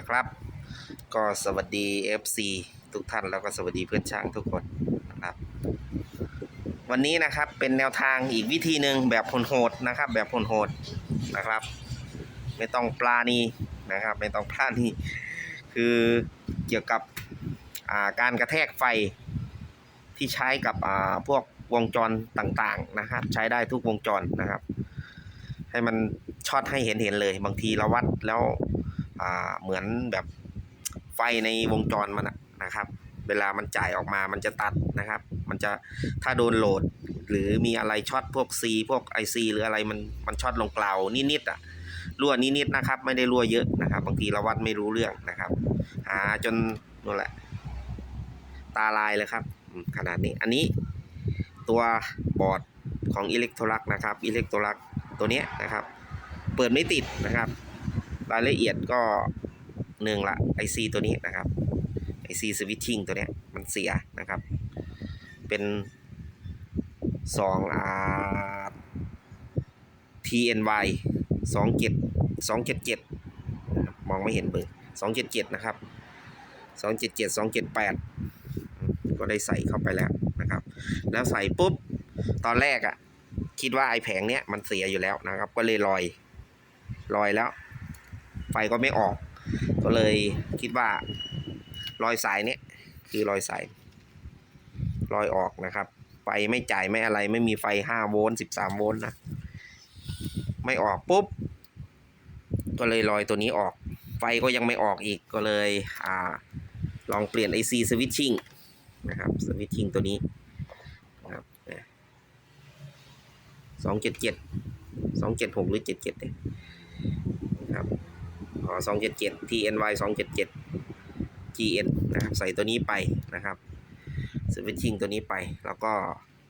นะครับ ก็สวัสดี FC ทุกท่านแล้วก็สวัสดีเพื่อนช่างทุกคนนะครับ วันนี้นะครับเป็นแนวทางอีกวิธีหนึ่งแบบโหดนะครับ แบบโหดนะครับ ไม่ต้องปลานีนะครับ ไม่ต้องปลาดนี่คือเกี่ยวกับาการกระแทกไฟที่ใช้กับพวกวงจรต่างๆนะครับ ใช้ได้ทุกวงจรนะครับ ให้มันช็อตให้เห็นเห็นๆเลย บางทีเราวัดแล้ว อ่าเหมือนแบบไฟในวงจรมันนะครับ เวลามันจ่ายออกมามันจะตัดนะครับ มันจะถ้าโดนโหลด หรือมีอะไรช็อตพวก C พวก IC หรืออะไรมันมันช็อตลงเปล่านิดๆอะรั่วนิดๆนะครับ ไม่ได้รั่วเยอะนะครับ บางทีเราวัดไม่รู้เรื่องนะครับ หาจนนั่นแหละ ตาลายเลยครับขนาดนี้อันนี้ตัวบอร์ดของอิเล็กโทรลักนะครับอิเล็กโทรลักตัวเนี้ยนะครับ เปิดไม่ติดนะครับ รายละเอียดก็หนึ่งละ IC ตัวนี้นะครับ IC switching ตัวเนี้ยมันเสียนะครับ เป็นสองอ่า TNY สองเจ็ดสองเจ็ดเจ็ดมองไม่เห็นเบอร์สองเจ็ดเจ็ดนะครับสองเจ็ดเจ็ดสองเจ็ดแปดก็ได้ใส่เข้าไปแล้วนะครับ แล้วใส่ปุ๊บ ตอนแรกอะ่ะ คิดว่าไอแผงเนี้ยมันเสียอยู่แล้วนะครับ ก็เลยลอยลอยแล้ว ไฟก็ไม่ออก ก็เลยคิดว่ารอยสายเนี้ยคือรอยสายรอยออกนะครับ ไฟไม่จ่ายไม่อะไรไม่มีไฟห้าโวลต์สิบสามโวลต์นะไม่ออกปุ๊บ ก็เลยลอยตัวนี้ออก ไฟก็ยังไม่ออกอีกก็เลยอ่าลองเปลี่ยน IC switching นะครับ switching ตัวนี้นะครับสองเจ็ดเจ็ดสองเจ็ดหกหรือเจ็ดเจ็ดเนี่ยครับ อ๋อสองเจ็ดเจ็ด TNY สองเจ็ดเจ็ด GN นะครับใส่ตัวนี้ไปนะครับสวิตชิ่งตัวนี้ไป แล้วก็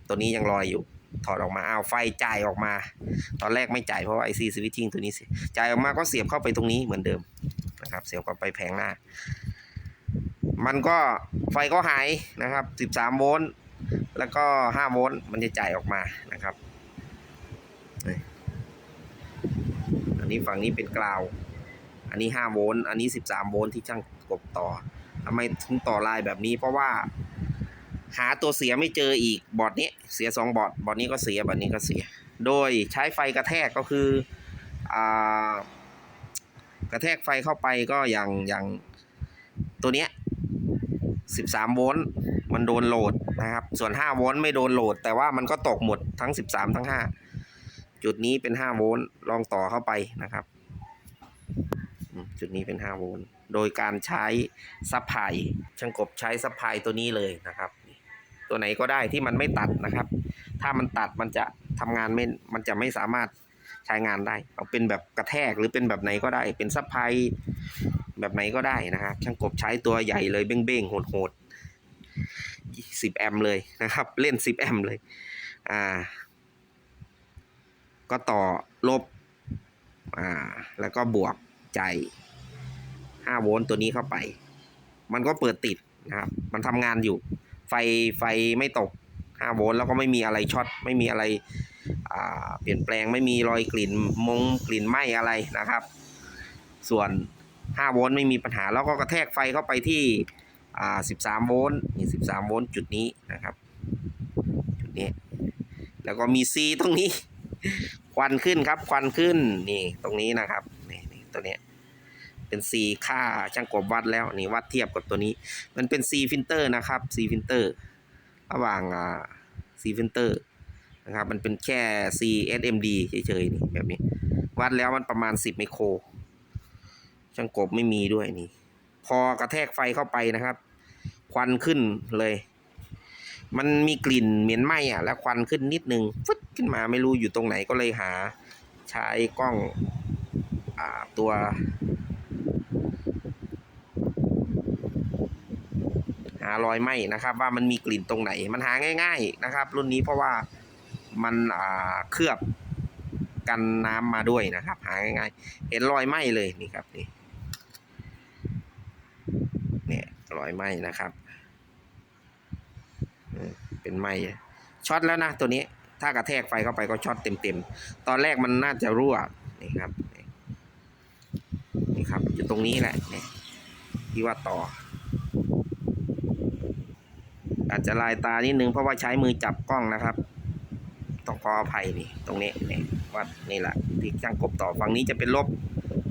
ตัวนี้ยังลอยอยู่ ถอดออกมาเอาไฟจ่ายออกมา ตอนแรกไม่จ่ายเพราะว่า IC สวิตชิ่งตัวนี้จ่ายออกมาก็เสียบเข้าไปตรงนี้เหมือนเดิมนะครับ เสียบเข้าไปแผงหน้า มันก็ไฟก็หายนะครับ 13 โวลต์แล้วก็ 5 โวลต์มันจะจ่ายออกมานะครับอันนี้ฝั่งนี้เป็นกราว อันนี้5โวลต์อันนี้ 13 โวลต์ที่ช่างกบต่อทำไมถึงต่อลายแบบนี้ เพราะว่า หาตัวเสียไม่เจออีกบอร์ดนี้เสีย 2 บอร์ดบอร์ดนี้ก็เสียบอร์ดนี้ก็เสีย โดยใช้ไฟกระแทกก็คืออ่ากระแทกไฟเข้าไปก็อย่างอย่างตัวเนี้ย13 โวลต์มันโดนโหลดนะครับ ส่วน 5 โวลต์ไม่โดนโหลด แต่ว่ามันก็ตกหมดทั้ง 13 ทั้ง 5 จุดนี้เป็น 5 โวลต์ลองต่อเข้าไปนะครับ จุดนี้เป็น 5 โวลต์ โดยการใช้ซับไพายช่างกบใช้ซับไพายตัวนี้เลยนะครับ ตัวไหนก็ได้ที่มันไม่ตัดนะครับ ถ้ามันตัดมันจะทำงานไม่ มันจะไม่สามารถใช้งานได้ เอาเป็นแบบกระแทกหรือเป็นแบบไหนก็ได้ เป็นซับไพายแบบไหนก็ได้นะครับ ช่างกบใช้ตัวใหญ่เลยเบ้งๆโหดๆ10แอมป์เลยนะครับ เล่น10แอมป์เลย อ่า ก็ต่อลบ อ่า แล้วก็บวก ใจ5โวลต์ตัวนี้เข้าไป มันก็เปิดติดนะครับ มันทำงานอยู่ ไฟไฟไม่ตก5โวลต์แล้วก็ไม่มีอะไรช็อตไม่มีอะไรเปลี่ยนแปลงไม่มีรอยกลิ่นมงกลิ่นไหม้อะไรนะครับ ส่วน5โวลต์ไม่มีปัญหาแล้วก็กระแทกไฟเข้าไปที่13โวลต์นี่13โวลต์จุดนี้นะครับจุดนี้ แล้วก็มี C ตรงนี้ ควันขึ้นครับ ควันขึ้นนี่ตรงนี้นะครับนี่นี่ตัวเนี้ย เป็น C ค่าช่างกบวัดแล้วนี่วัดเทียบกับตัวนี้ มันเป็น C filter นะครับ C filter ระหว่างอ่า C filter นะครับมันเป็นแค่ C SMD เฉยๆนี่แบบนี้ วัดแล้วมันประมาณ 10 ไมโคร ช่างกบไม่มีด้วยนี่ พอกระแทกไฟเข้าไปนะครับ ควันขึ้นเลย มันมีกลิ่นเหม็นไหม้อะ แล้วควันขึ้นนิดนึงฟึดขึ้นมาไม่รู้อยู่ตรงไหนก็เลยหา ใช้กล้องอตัว หารอยไหมนะครับ ว่ามันมีกลิ่นตรงไหน มันหาง่าย ๆนะครับ รุ่นนี้เพราะว่ามันอ่าเคลือบกันน้ำมาด้วยนะครับ หาง่ายๆเห็นรอยไหมเลยนี่ครับนี่เนี่ยรอยไหมนะครับเออเป็นไหม้ช็อตแล้วนะตัวนี้ถ้ากระแทกไฟเข้าไปก็ช็อตเต็มๆ ตอนแรกมันน่าจะรั่วนี่ครับนี่ครับอยู่ตรงนี้แหละนี่ที่ว่าต่อ อาจจะลายตานิดนึงเพราะว่าใช้มือจับกล้องนะครับ ต้องขออภัยนี่ตรงนี้นี่วัดนี่แหละที่ช่างกบต่อฝั่งนี้จะเป็นลบ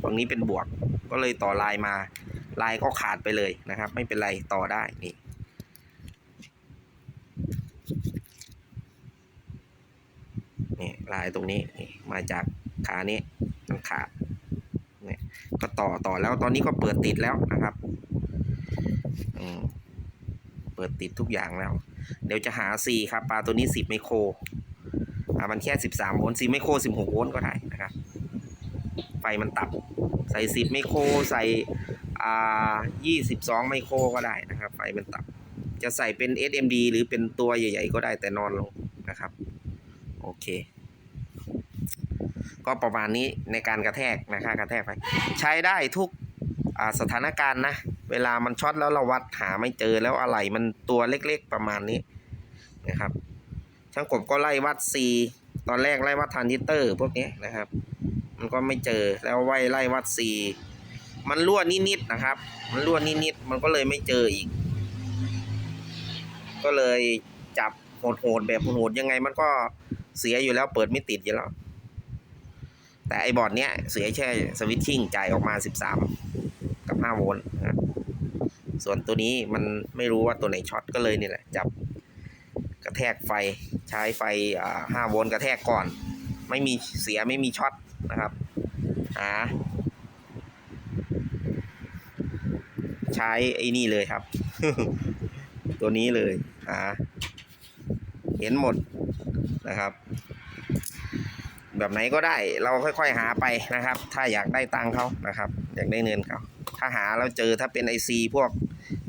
ฝั่งนี้เป็นบวก ก็เลยต่อลายมาลายก็ขาดไปเลยนะครับ ไม่เป็นไรต่อได้นี่นี่ลายตรงนี้นี่มาจากขานี้มันขาดเนี่ยก็ต่อต่อแล้วตอนนี้ก็เปิดติดแล้วนะครับอืม เปิดติดทุกอย่างแล้ว เดี๋ยวจะหา C ครับ ปลาตัวนี้ 10 ไมโครอ่ามันแค่ 13 โวลต์4ไมโคร 16 โวลต์ก็ได้นะครับ ไฟมันตับ ใส่ 10 ไมโคร ใส่อ่า22 ไมโครก็ได้นะครับ ไฟมันตับ จะใส่เป็น SMD หรือเป็นตัวใหญ่ ๆ ก็ได้แต่นอนลงนะครับ โอเคก็ประมาณนี้ในการกระแทกนะคะกระแทกไป ใช้ได้ทุกอ่าสถานการณ์นะ เวลามันช็อตแล้วเราวัดหาไม่เจอแล้วอะไรมันตัวเล็กๆประมาณนี้นะครับ ช่างกบก็ไล่วัด C ตอนแรกไล่วัดทรานซิสเตอร์พวกนี้นะครับ มันก็ไม่เจอแล้วไว้ไล่วัด C มันรั่วนิดๆนะครับ มันรั่วนิดๆมันก็เลยไม่เจออีก ก็เลยจับโหดๆแบบโหดยังไงมันก็เสียอยู่แล้วเปิดไม่ติดอยู่แล้ว แต่ไอ้บอร์ดเนี้ยเสียแค่สวิตชิ่งจ่ายออกมา 13 กับ 5 โวลต์นะ ส่วนตัวนี้มันไม่รู้ว่าตัวไหนช็อตก็เลยนี่แหละจับกระแทกไฟใช้ไฟอ่า5โวลต์กระแทกก่อน ไม่มีเสียไม่มีช็อตนะครับหาใช้ไอ้นี่เลยครับ ตัวนี้เลยหาเห็นหมดนะครับ แบบไหนก็ได้เราค่อยๆหาไปนะครับ ถ้าอยากได้ตังค์เขานะครับ อยากได้เงินเขาถ้าหาแล้วเจอถ้าเป็นไอซีพวก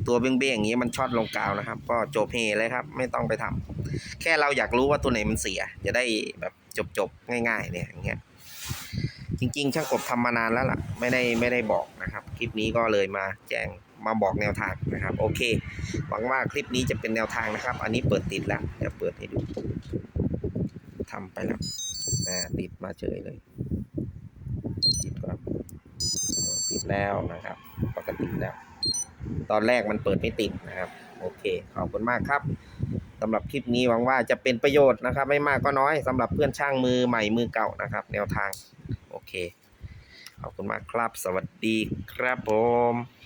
ตัวเบ้งๆอย่างนี้มันช็อตลงกาวนะครับ ก็จบเฮเลยครับ ไม่ต้องไปทำแค่เราอยากรู้ว่าตัวไหนมันเสีย จะได้แบบจบๆง่าย ๆ เนี่ยอย่างเงี้ยจริง ๆ ช่างกบทำมานานแล้วล่ะ ไม่ได้ไม่ได้บอกนะครับ คลิปนี้ก็เลยมาแจ้งมาบอกแนวทางนะครับ โอเค หวังว่าคลิปนี้จะเป็นแนวทางนะครับ อันนี้เปิดติดแล้วเดี๋ยวเปิดให้ดูทำไปแล้วอ่าติดมาเฉยเลยติดก่อนติดแล้วนะครับ ปกติแล้ว ตอนแรกมันเปิดไม่ติดนะครับ โอเค ขอบคุณมากครับสำหรับคลิปนี้หวังว่าจะเป็นประโยชน์นะครับ ไม่มากก็น้อยสำหรับเพื่อนช่างมือใหม่มือเก่านะครับ แนวทาง โอเค ขอบคุณมากครับ สวัสดีครับผม